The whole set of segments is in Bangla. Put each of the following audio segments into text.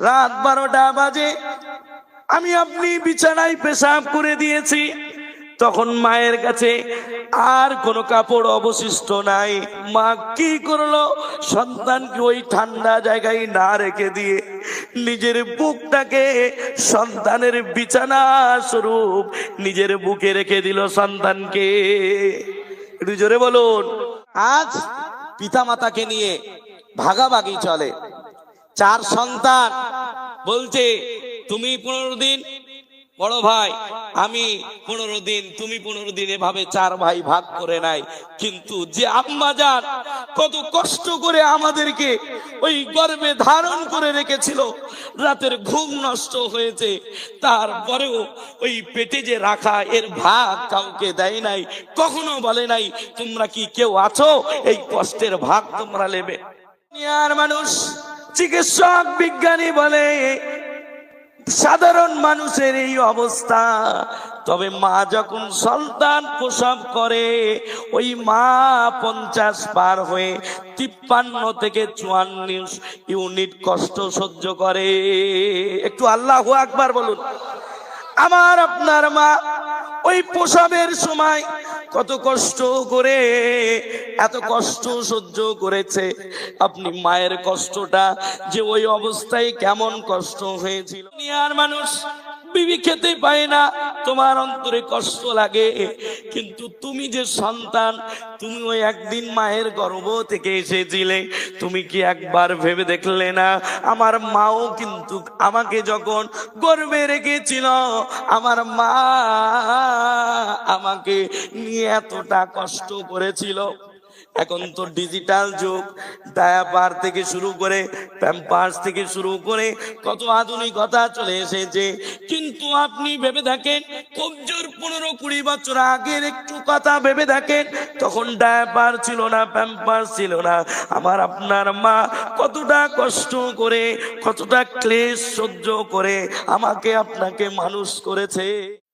রাত বারোটা বাজে। আমি আপনি বিছানায় পেশাব করে দিয়েছি। তখন মায়ের কাছে আর কোনো কাপড় অবশিষ্ট নাই। মা কি করল? সন্তানকে ওই ঠান্ডা জায়গায় না রেখে দিয়ে নিজের বুকটাকে সন্তানের বিছানা স্বরূপ নিজের বুকে রেখে দিল সন্তানকে। একটু জোরে বলুন। আজ পিতা মাতাকে নিয়ে ভাগাভাগি চলে। চার সন্তান। বলছে তুমি পনেরো দিন বড় ভাই আমি পনেরো দিন তুমি পনেরো দিন এভাবে চার ভাই ভাগ করে নাই। কিন্তু যে আম্মা যান কত কষ্ট করে আমাদেরকে ওই গর্বে ধারণ করে রেখেছিল রাতের ঘুম নষ্ট হয়েছে। তারপরেও ওই পেটে যে রাখা এর ভাগ কাউকে দেয় নাই কখনো বলে নাই তোমরা কি কেউ আছো? এই কষ্টের ভাগ তোমরা নেবে। দুনিয়ার মানুষ চিকিৎসক, বিজ্ঞানী বলে, সাধারণ মানুষের এই অবস্থা। তবে মা যখন সন্তান প্রসব করে, ওই মা পঞ্চাশ পার হয়ে তিপ্পান্ন থেকে চুয়ান্ন ইউনিট কষ্ট সহ্য করে। একটু আল্লাহ আকবার বলুন। আমার আপনার মা ওই প্রসবের সময় কত কষ্ট করে, এত কষ্ট সহ্য করেছে। আপনি মায়ের কষ্টটা যে ওই অবস্থায় কেমন কষ্ট হয়েছিল? আর মানুষ বিবি খেতে পায় না। তোমার অন্তরে কষ্ট লাগে। কিন্তু তুমি যে সন্তান তুমি ওই একদিন মায়ের গর্ভ থেকে এসেছিলে। তুমি কি একবার ভেবে দেখলে না? আমার মাও কিন্তু আমাকে যখন গর্বে রেখেছিল, আমার মা আমাকে নিয়ে এতটা কষ্ট করেছিল। এখন তো ডিজিটাল যুগ ডায়াপার থেকে শুরু করে প্যাম্পার্স থেকে শুরু করে কত আধুনিকতা চলে এসেছে। কিন্তু আপনি ভেবে থাকেন খুব জোর পনেরো কুড়ি বছর আগের একটু কথা ভেবে থাকেন তখন ডায়াপার ছিল না প্যাম্পার্স ছিল না। আমার আপনার মা কতটা কষ্ট করে, কতটা ক্লেশ সহ্য করে আমাকে আপনাকে মানুষ করেছে।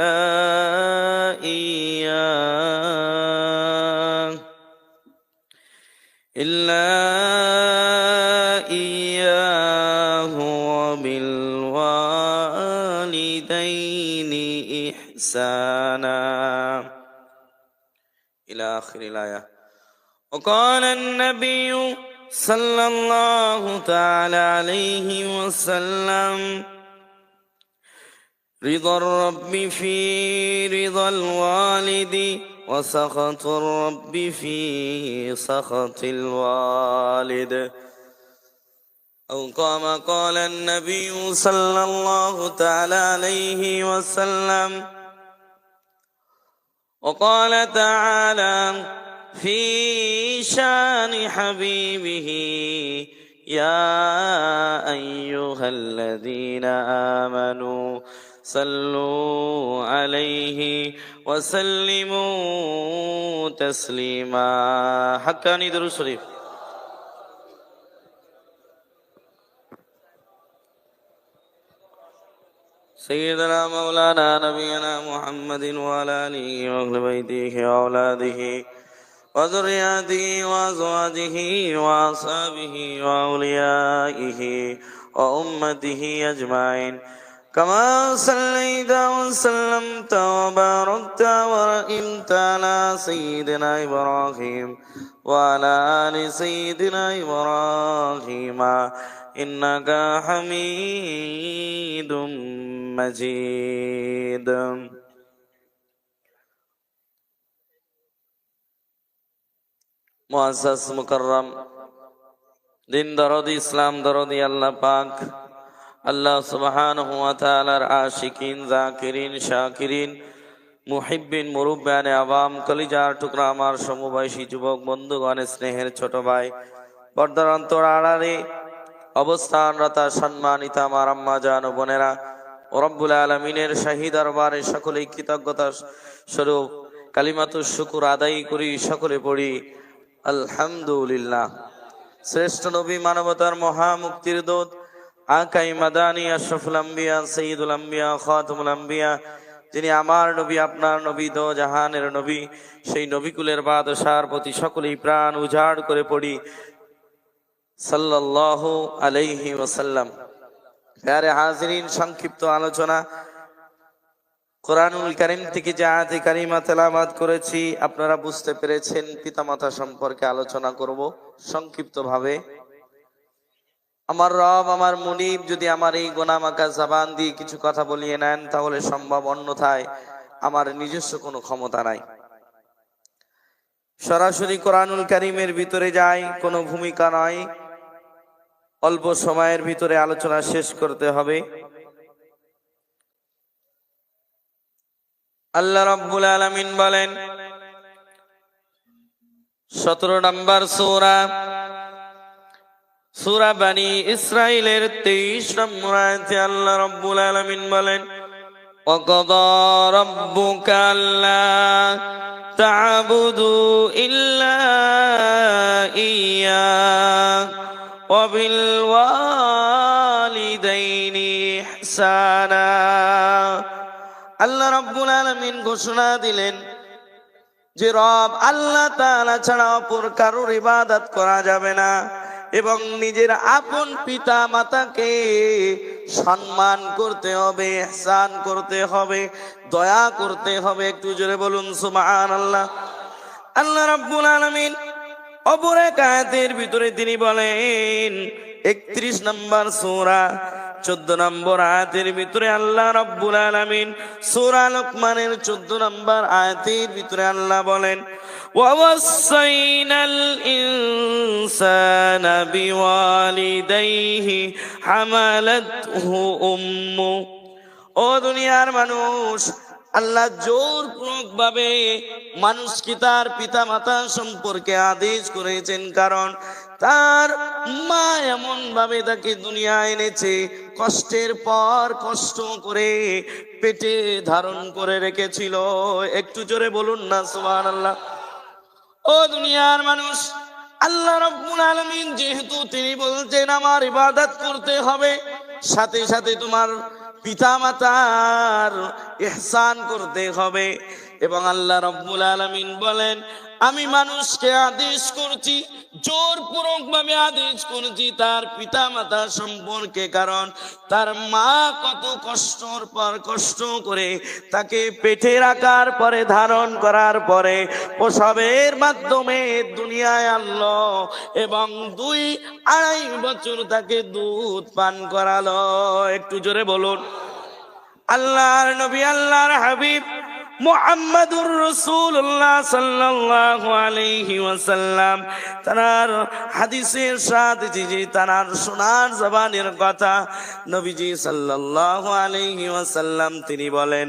إلا إياه إلا إياه وبالوالدين إحسانا. إلى آخر الآية. وقال النبي صلى الله تعالى عليه وسلم رضا الرب في رضا الوالد وسخط الرب في سخط الوالد. أو كما قال النبي صلى الله تعالى عليه وسلم وقال تعالى في شان حبيبه يا أيها الذين آمنوا صلوا عليه وسلموا تسليما. حقاني درود شريف سيدنا مولانا نبينا محمد وعلى آله وأهل بيته وأولاده وذرياته وأزواجه وأصحابه وأوليائه وأمته أجمعين. كما صليت وسلمت وباركت ورئمت على سيدنا إبراهيم وعلى آل سيدنا إبراهيم. إنك حميد مجيد. مؤسس مكرم. دين درود اسلام درود الله پاک. আল্লাহ সুবহানাহু ওয়া তাআলার আশিকিন জাকিরিন শাকিরিন, মুহিব্বিন মুরুব্বানে আওয়াম, কলিজার টুকরা আমার সমবয়সী যুবক, বন্ধুগণ, স্নেহের ছোট ভাই পর্দার অন্তর আড়ালে অবস্থানরতা, সম্মানিত আমার আম্মা, জান ও বোনেরা রব্বুল আলমিনের শাহী দরবারে সকলেই কৃতজ্ঞতা স্বরূপ কালিমাতু শুকুর আদায় করি, সকলে পড়ি, আলহামদুলিল্লাহ। শ্রেষ্ঠ নবী, মানবতার মহামুক্তির দূত আকাই মাদানি আশরাফুল আম্বিয়া, সঈদুল আম্বিয়া, খাতুমুল আম্বিয়া, যিনি আমার নবী, আপনার নবী, দো জাহানের নবী, সেই নবীকুলের বাদশার প্রতি সকলেই প্রাণ উজাড় করে পড়ি। সাল্লাল্লাহু আলাইহি ওয়াসাল্লাম। প্যারে হাজিরিন, সংক্ষিপ্ত আলোচনা। কোরআনুল কারিম থেকে যে আয়াতে কারিমা তেলাবাদ করেছি, আপনারা বুঝতে পেরেছেন, পিতামাতা সম্পর্কে আলোচনা করব সংক্ষিপ্তভাবে। আমার রব, আমার মুনিব, যদি আমার এই গোনামাকা জাবান দিয়ে কিছু কথা বলিয়ে নেন, তাহলে সম্ভব অন্যথায় আমার নিজস্ব কোনো ক্ষমতা নাই। সরাসরি কোরআনুল কারিমের ভিতরে যাই, কোনো ভূমিকা নয় অল্প সময়ের ভিতরে আলোচনা শেষ করতে হবে। আল্লাহ রাব্বুল আলামিন বলেন, সতেরো নম্বর সূরা সূরা বানি ইসরাইলের তেইশ নম্বর আয়াতে আল্লাহ রাব্বুল আলামিন বলেন وقضى ربك ألا تعبدوا إلا إياه وبالوالدين إحسانا আল্লাহ রাব্বুল আলামিন ঘোষণা দিলেন যে রব আল্লাহ তাআলা ছাড়া অপর কারোর ইবাদত করা যাবে না এবং নিজের আপন পিতা মাতাকে সম্মান করতে হবে এহসান করতে হবে, দয়া করতে হবে। একটু জোরে বলুন সুমান আল্লাহ আল্লাহ আলামিন অপর এক ভিতরে তিনি বলেন, একত্রিশ নম্বর সূরা চোদ্দ নম্বর আয়াতের ভিতরে আল্লাহ রব্বুল আলামিন সূরা লোকমানের চোদ্দ নম্বর আয়াতের ভিতরে আল্লাহ বলেন ووصينا الإنسان بوالديه حملته أمه ও দুনিয়ার মানুষ আল্লাহ জোরপূর্বক ভাবে মানুষকে তার পিতা মাতা সম্পর্কে আদেশ করেছেন কারণ তার মা এমন ভাবে তাকে দুনিয়া এনেছে, কষ্টের পর কষ্ট করে পেটে ধারণ করে রেখেছিল। একটু জোরে বলুন না সুবহান আল্লাহ ও দুনিয়ার মানুষ, আল্লাহ রব্বুল আলামিন যেহেতু তিনি বলছেন আমার ইবাদত করতে হবে, সাথে সাথে তোমার পিতা মাতার ইহসান করতে হবে। এবং আল্লাহ রব্বুল আলমিন বলেন, আমি মানুষকে আদেশ করছি জোরপূর্বক ভাবে আদেশ করছি তার পিতা মাতা সম্পর্কে, কারণ তার মা কত কষ্টর পর কষ্ট করে তাকে পেটে রাখার পরে, ধারণ করার পরে, প্রসবের মাধ্যমে দুনিয়ায় আনলো এবং দুই আড়াই বছর তাকে দুধ পান করালো। একটু জোরে বলুন। আল্লাহর নবী, আল্লাহর হাবিব মুহাম্মাদুর রাসূলুল্লাহ সাল্লাল্লাহু আলাইহি ওয়াসাল্লাম। তার হাদিসের সাথে যে তার সোনার জবানের কথা নবীজি সাল্লাল্লাহু আলাইহি ওয়াসাল্লাম তিনি বলেন,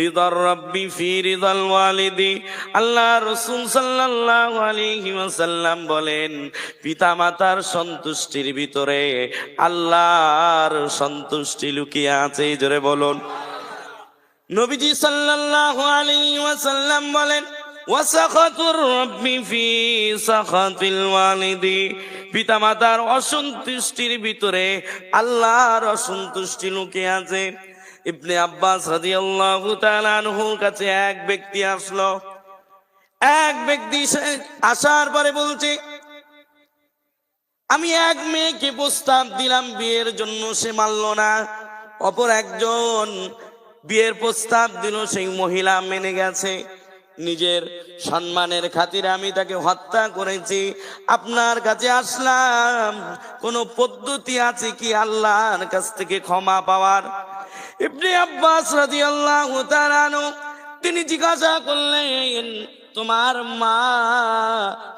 রিদার রাব্বি ফি রিদাল ওয়ালিদি। আল্লাহ রাসূল সাল্লাল্লাহু আলাইহি ওয়াসাল্লাম বলেন, পিতামাতার সন্তুষ্টির ভিতরে আল্লাহর সন্তুষ্টি লুকিয়ে আছে। জোরে বলুন। নবীজি সাল্লাল্লাহু আলাইহি ওয়াসাল্লাম বলেন, ওয়াসাখাতুর রাব্বি ফি সাখাতিল ওয়ালিদি। পিতামাতার অসন্তুষ্টির ভিতরে আল্লাহর অসন্তুষ্টি লুকিয়ে আছে। ইবনে আব্বাস রাদিয়াল্লাহু তাআলা আনহুর কাছে এক ব্যক্তি আসলো। এক ব্যক্তি আসার পরে বলছে, আমি এক মেয়েকে প্রস্তাব দিলাম, বিয়ের জন্য সে মানল না। অপর একজন বিয়ের প্রস্তাব দিল, সেই মহিলা মেনে গেছে। নিজের সম্মানের খাতিরে আমি তাকে হত্যা করেছি। আপনার কাছে আসলাম, কোন পদ্ধতি আছে কি আল্লাহর কাছ থেকে ক্ষমা পাওয়ার? ইবনে আব্বাস রাদিয়াল্লাহু তাআলা তিনি জিজ্ঞাসা করলেন, তোমার মা,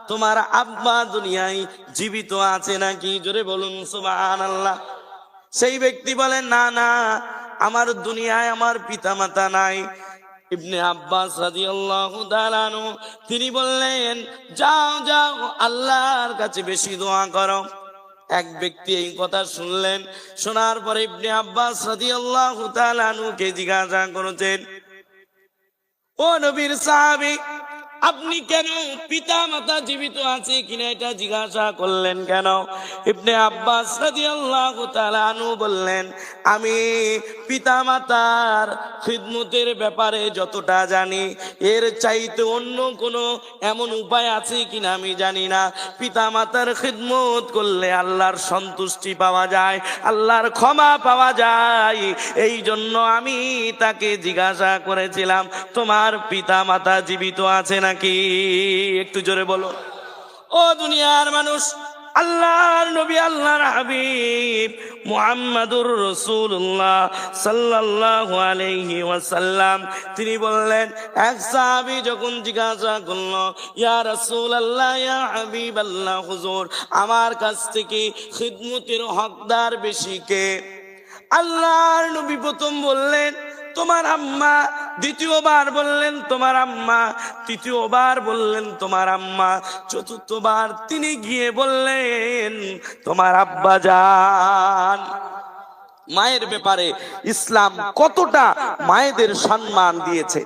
তোমার আব্বা দুনিয়ায় জীবিত আছে নাকি? জোরে বলুন, সুবহানাল্লাহ। সেই ব্যক্তি বলেন না না আমার দুনিয়ায় আমার পিতা মাতা নাই। ইবনে আব্বাস রাদিয়াল্লাহু তাআলা তিনি বললেন, যাও যাও, আল্লাহর কাছে বেশি দোয়া করো। এক ব্যক্তি এই কথা শুনলেন, শোনার পরে ইবনে আব্বাস রাদিয়াল্লাহু তাআলা আনহুকে জিজ্ঞাসা করেছেন, ও নবীর সাহাবী আপনি কেন পিতা মাতা জীবিত আছে কিনা এটা জিজ্ঞাসা করলেন কেন? ইবনে আব্বাস আনহু বললেন, আমি পিতা মাতার খিদমতের ব্যাপারে যতটা জানি, এর চাইতে অন্য কোনো এমন উপায় আছে কিনা আমি জানি না। পিতা মাতার খিদমত করলে আল্লাহর সন্তুষ্টি পাওয়া যায়, আল্লাহর ক্ষমা পাওয়া যায়। এই জন্য আমি তাকে জিজ্ঞাসা করেছিলাম, তোমার পিতা মাতা জীবিত আছে নাকি? একটু জোরে বলো। ও দুনিয়ার মানুষ, আল্লাহর নবী, আল্লাহর হাবিব, মুহাম্মাদুর রাসূলুল্লাহ সাল্লাল্লাহু আলাইহি ওয়াসাল্লাম। তিনি বললেন, এক সাহাবী যখন জিজ্ঞাসা করল, ইয়া রাসূলুল্লাহ, ইয়া হাবিবাল্লাহ, হুজুর, আমার কাছ থেকে খিদমতের হকদার বেশি কে? আল্লাহর নবী প্রথম বললেন, তোমার আম্মা দ্বিতীয়বার বললেন, তোমার আম্মা। তৃতীয়বার বললেন, তোমার আম্মা। চতুর্থবার তিনি গিয়ে বললেন, তোমার আব্বা যান মায়ের ব্যাপারে ইসলাম কতটা মায়েদের সম্মান দিয়েছে।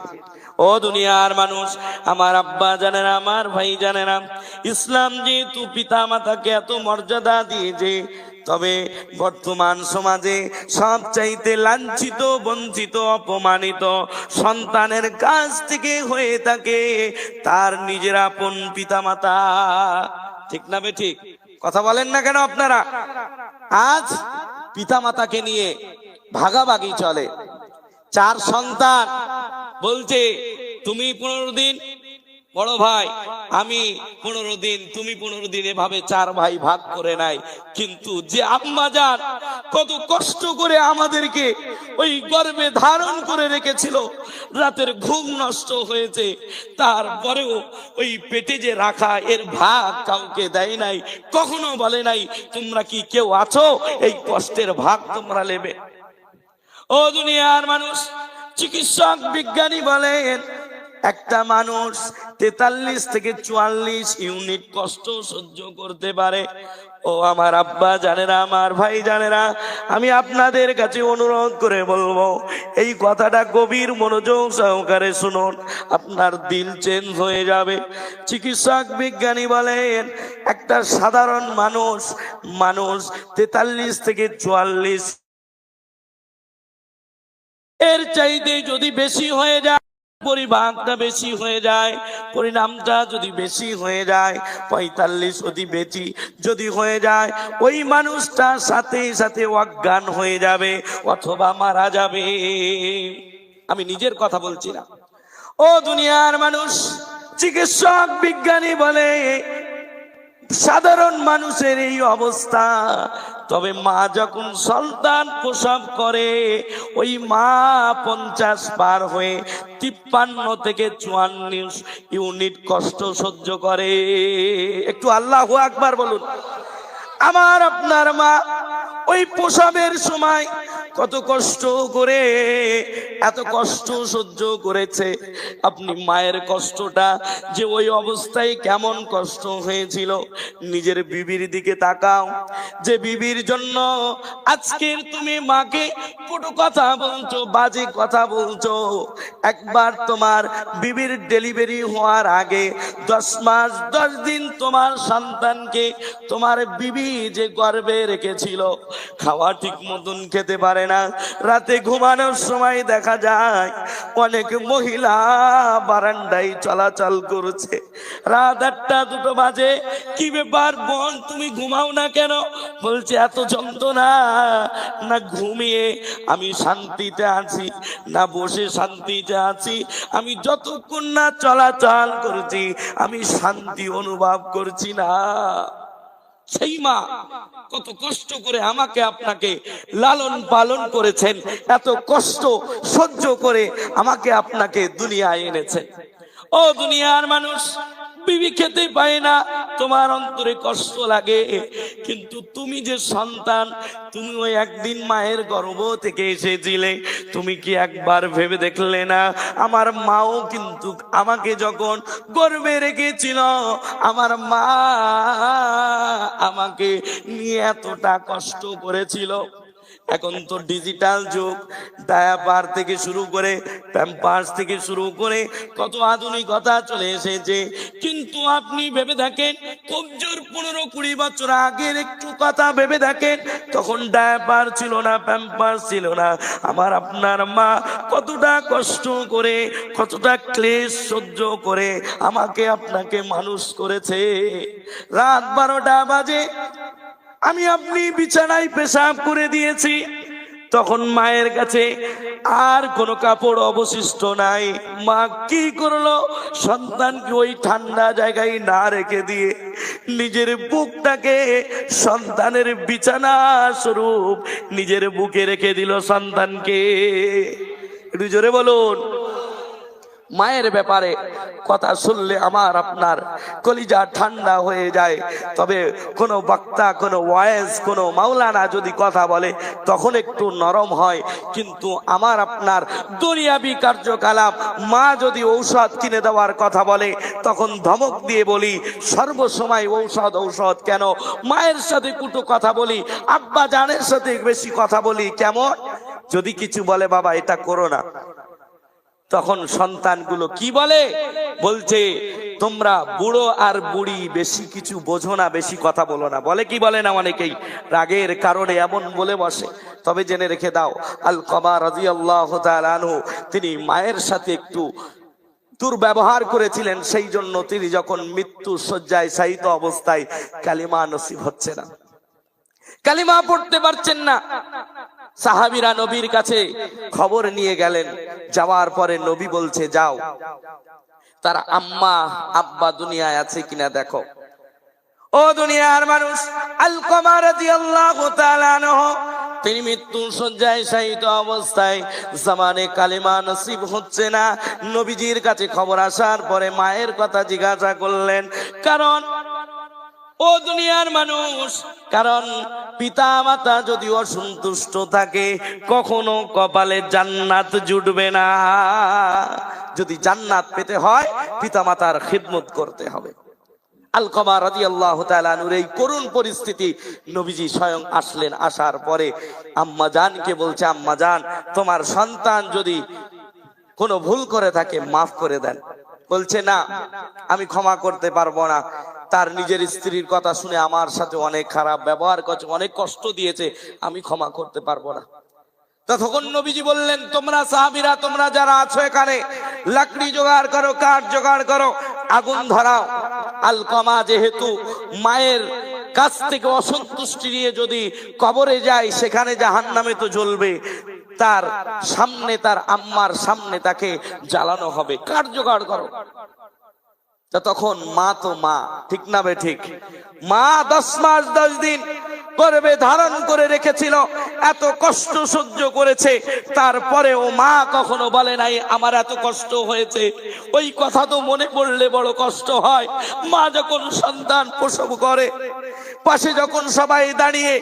ও দুনিয়ার মানুষ, আমার আব্বা জানে না আমার ভাই জানে না ইসলাম যেহেতু পিতা মাতাকে এত মর্যাদা দিয়েছে তবে বর্তমান সমাজে সব চাইতে লাঞ্ছিত, বঞ্চিত, অপমানিত সন্তানের কাছ থেকে হয়ে থাকে তার নিজের আপন পিতা মাতা ঠিক না বে ঠিক? কথা বলেন না কেন আপনারা? আজ পিতা মাতাকে নিয়ে ভাগাভাগি চলে। চার সন্তান বলছে, তুমি পনেরো দিন বড় ভাই, আমি পনেরো দিন, তুমি পনেরো দিন এভাবে চার ভাই ভাগ করে নাই। কিন্তু যে আম্মা যান কত কষ্ট করে আমাদেরকে ওই গর্বে ধারণ করে রেখেছিল, রাতের ঘুম নষ্ট হয়েছে, তারপরেও ওই পেটে যে রাখা এর ভাগ কাউকে দেয় নাই, কখনো বলে নাই, তোমরা কি কেউ আছো? এই কষ্টের ভাগ তোমরা নেবে। ও দুনিয়ার মানুষ, চিকিৎসক, বিজ্ঞানী বলেন একটা মানুষ তেতাল্লিশ থেকে চুয়াল্লিশ ইউনিট কষ্ট সহ্য করতে পারে। ও আমার আব্বা জানে না আমার ভাই জানে না আমি আপনাদের কাছে অনুরোধ করে বলব, এই কথাটা গভীর মনোযোগ সহকারে শুনুন, আপনার দিল চেঞ্জ হয়ে যাবে। চিকিৎসক বিজ্ঞানী বলেন, একটা সাধারণ মানুষ মানুষ তেতাল্লিশ থেকে চুয়াল্লিশ এর চাইতে যদি বেশি হয়ে যায় পরিভাগটা বেশি হয়ে যায়, পরিণামটা যদি বেশি হয়ে যায়, পঁয়তাল্লিশ যদি বেশি যদি হয়ে যায়, ওই মানুষটা সাথে সাথে অজ্ঞান হয়ে যাবে অথবা মারা যাবে। আমি নিজের কথা বলছি না। ও দুনিয়ার মানুষ, চিকিৎসক, বিজ্ঞানী বলে, সাধারণ মানুষের এই অবস্থা তবে মা যখন সন্তান প্রসব করে, ওই মা পঞ্চাশ পার হয়ে তিপ্পান্ন থেকে চুয়ান্ন ইউনিট কষ্ট সহ্য করে। একটু আল্লাহ আকবার বলুন। আমার আপনার মা ওই প্রসবের সময় কত কষ্ট করে এত কষ্ট সহ্য করেছে। আপনি মায়ের কষ্টটা যে ওই অবস্থায় কেমন কষ্ট হয়েছিল, নিজের বিবির দিকে তাকাও। যে বিবির জন্য আজকের তুমি মাকে পুটু কথা বলছো, বাজে কথা বলছো, একবার তোমার বিবির ডেলিভারি হওয়ার আগে দশ মাস, দশ দিন তোমার সন্তানকে তোমার বিবি যে গর্বে রেখেছিল, খাওয়া ঠিক মতন খেতে পারে না। রাতে ঘুমানোর সময় দেখা যায় অনেক মহিলা বারান্দায় চলাচল করছে। রাত আটটা, দুটো বাজে। কি ব্যাপার বোন, তুমি ঘুমাও না কেন? বলছে, এত যন্ত্রণা। না ঘুমিয়ে আমি শান্তিতে আছি, না বসে শান্তিতে আছি। আমি যতক্ষণ না চলাচল করছি, আমি শান্তি অনুভব করছি না। সেই মা কত কষ্ট করে আমাকে আপনাকে লালন পালন করেছেন, এত কষ্ট সহ্য করে আমাকে আপনাকে দুনিয়ায় এনেছেন। ও দুনিয়ার মানুষ, বিবি খেতে পায় না, তোমার অন্তরে কষ্ট লাগে। কিন্তু তুমি যে সন্তান, তুমি ওই একদিন মায়ের গর্ব থেকে এসেছিলে, তুমি কি একবার ভেবে দেখলে না? আমার মাও কিন্তু আমাকে যখন গর্বে রেখেছিল, আমার মা আমাকে নিয়ে এতটা কষ্ট করেছিল। এখন তো ডিজিটাল যুগ। ডায়াপার থেকে শুরু করে প্যাম্পার্স থেকে শুরু করে, কত আধুনিকতা চলে এসেছে। কিন্তু আপনি ভেবে থাকেন কবজোর পনেরো কুড়ি বছর আগের একটু কথা ভেবে থাকেন তখন ডায়াপার ছিল না প্যাম্পার্স ছিল না। আমার আপনার মা কতটা কষ্ট করে, কতটা ক্লেশ সহ্য করে আমাকে আপনাকে মানুষ করেছে। রাত বারোটা বাজে আমি আপনি বিছানায় পেশাব করে দিয়েছি। তখন মায়ের কাছে আর কোনো কাপড় অবশিষ্ট নাই। মা কি করল? সন্তানকে ওই ঠান্ডা জায়গায় না রেখে দিয়ে নিজের বুকটাকে সন্তানের বিছানা স্বরূপ নিজের বুকে রেখে দিল সন্তানকে। একটু জোরে বলুন। মায়ের ব্যাপারে কথা শুনলে আমার আপনার কলিজা ঠান্ডা হয়ে যায়। তবে কোনো বক্তা, কোনো ওয়েস কোনো মাওলানা যদি কথা বলে, তখন একটু নরম হয়। কিন্তু আমার আপনার দুনিয়াবি কার্যকলাপ, মা যদি ঔষধ কিনে দেওয়ার কথা বলে, তখন ধমক দিয়ে বলি, সর্বসময় ঔষধ ঔষধ কেন? মায়ের সাথে কুটু কথা বলি আব্বা জানের সাথে বেশি কথা বলি কেমন? যদি কিছু বলে, বাবা, এটা করো না। তখন সন্তানগুলো কি বলে? বলছে, তোমরা বুড়ো আর বুড়ি, বেশি কিছু বোঝো না, বেশি কথা বলো না। বলে কি বলে না অনেকেই? রাগের কারণে এমন বলে বসে। তবে জেনে রেখে দাও আল কমা রাজি আল্লাহ তিনি মায়ের সাথে একটু দুর্ব্যবহার করেছিলেন। সেই জন্য তিনি যখন মৃত্যু শয্যায় সাহিত অবস্থায় কালিমা নসিব হচ্ছে না। কালিমা পড়তে পারছেন না। সাহাবিরা নবীর কাছে খবর নিয়ে গেলেন। যাওয়ার পরে নবী বলছে, যাও। তার, আম্মা, আব্বা দুনিয়ায় আছে কিনা দেখো। ও দুনিয়ার মানুষ আল কমার তিনি মৃত্যু সজ্জায় শায়িত অবস্থায় জামানে কালিমা নসিব হচ্ছে না। নবীজির কাছে খবর আসার পরে মায়ের কথা জিজ্ঞাসা করলেন, কারণ ও দুনিয়ার মানুষ, কারণ পিতা মাতা যদি অসন্তুষ্ট থাকে, কখনো কপালে জান্নাত জুটবে না। যদি জান্নাত পেতে হয় পিতা মাতার খিদমত করতে হবে। এই করুণ পরিস্থিতি নবীজি স্বয়ং আসলেন, আসার পরে আম্মা জানকে বলছে, আম্মা তোমার সন্তান যদি কোনো ভুল করে থাকে, মাফ করে দেন। বলছে, না, আমি ক্ষমা করতে পারব না। তার নিজের স্ত্রীর কথা শুনে আমার সাথে অনেক খারাপ ব্যবহার করছে, অনেক কষ্ট দিয়েছে, আমি ক্ষমা করতে পারব না। তখন নবীজি বললেন, তোমরা সাহাবিরা, তোমরা যারা আছো এখানে, লাকড়ি জোগাড় করো, কাঠ জোগাড় করো, আগুন ধরাও। আলকমা যেহেতু মায়ের কাছ থেকে অসন্তুষ্টি নিয়ে যদি কবরে যায়, সেখানে জাহান নামে তো জ্বলবে। তার সামনে, তার আম্মার সামনে তাকে জ্বালানো হবে। কাঠ জোগাড় করো। তা তখন মা তো মা, ঠিক না বে ঠিক? মা দশ মাস, দশ দিন গর্বে ধারণ করে রেখেছিল, এত কষ্ট সহ্য করেছে তারপরে ও মা কখনো বলে নাই, আমার এত কষ্ট হয়েছে। ওই কথা তো মনে পড়লে বড় কষ্ট হয়। মা যখন সন্তান প্রসব করে, পাশে যখন সবাই দাঁড়িয়ে,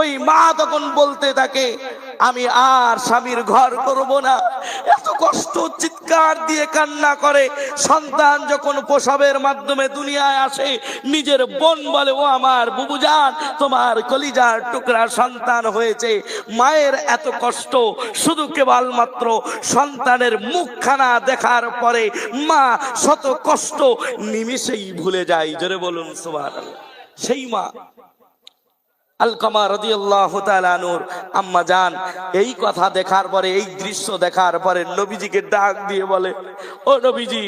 ওই মা তখন বলতে থাকে আমি আর স্বামীর ঘর করব না। এত কষ্ট চিৎকার দিয়ে কান্না করে। সন্তান যখন প্রসবের মাধ্যমে দুনিয়ায় আসে, নিজের বোন বলে, ও আমার বুবুজান, তোমার কলিজার টুকরা সন্তান হয়েছে। মায়ের এত কষ্ট শুধু কেবল মাত্র সন্তানের মুখখানা দেখার পরে মা শত কষ্ট নিমিষেই ভুলে যায়। জোরে বলুন, সুবহানাল্লাহ। সেই মা আলকামা রদিয়াল্লাহ তালানুর আম্মা জান, এই কথা দেখার পরে, এই দৃশ্য দেখার পরে নবীজিকে ডাক দিয়ে বলে, ও নবীজি,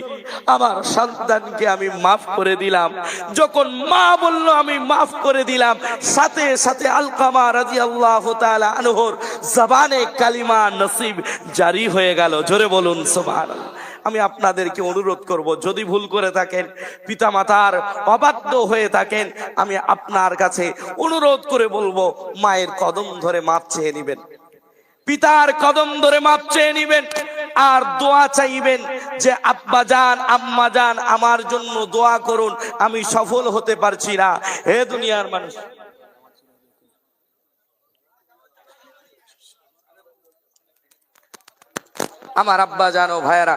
আমার সন্তানকে আমি মাফ করে দিলাম। যখন মা বলল, আমি মাফ করে দিলাম, সাথে সাথে আলকামা রাদিয়াল্লাহ তাআলা আনহুর জবানে কালিমা নসিব জারি হয়ে গেল। জোরে বলুন, সুবহানাল্লাহ। আমি আপনাদেরকে অনুরোধ করব, যদি ভুল করে থাকেন, পিতামাতার অবাধ্য হয়ে থাকেন, আমি আপনার কাছে অনুরোধ করে বলব, মায়ের কদম ধরে মাপ চেয়ে নিবেন। পিতার কদম ধরে মাপ চেয়ে নিবেন, আর দোয়া চাইবেন যে, আব্বা যান, আম্মা যান, আমার জন্য দোয়া করুন, আমি সফল হতে পারছি না। হে দুনিয়ার মানুষ। আমার আব্বা জানো, ভাইয়েরা,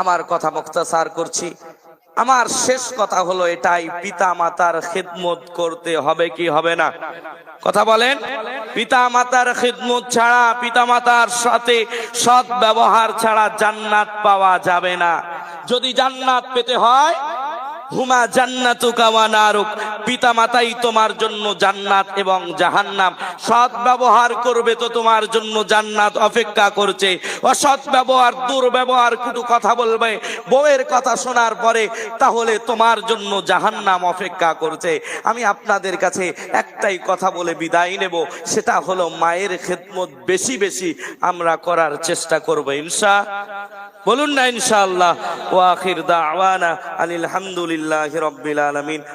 আমার কথা মুক্তাসার করছি। আমার শেষ কথা হলো এটাই পিতা মাতার খিদমত করতে হবে কি হবে না? কথা বলেন পিতা মাতার খিদমত ছাড়া পিতা মাতার সাথে সৎ ব্যবহার ছাড়া জান্নাত পাওয়া যাবে না। যদি জান্নাত পেতে হয় হুমা জান্নাতুকা পিতা মাতাই তোমার জন্য জান্নাত এবং জাহান্নাম। সৎ ব্যবহার করবে তো তোমার জন্য জান্নাত অপেক্ষা করছে। অসৎ ব্যবহার, দুর্ব্যবহার কুটু কথা বলবে। বউয়ের কথা শোনার পরে তাহলে তোমার জন্য জাহান্নাম অপেক্ষা করছে। আমি আপনাদের কাছে একটাই কথা বলে বিদায় নেব। সেটা হলো মায়ের খেদমত বেশি বেশি আমরা করার চেষ্টা করব। ইনশা বলুন না ইনশাআল্লাহ। ওয়াখির দাওয়ানা আনিল হামদুলিল্লাহি রবিল আলামিন।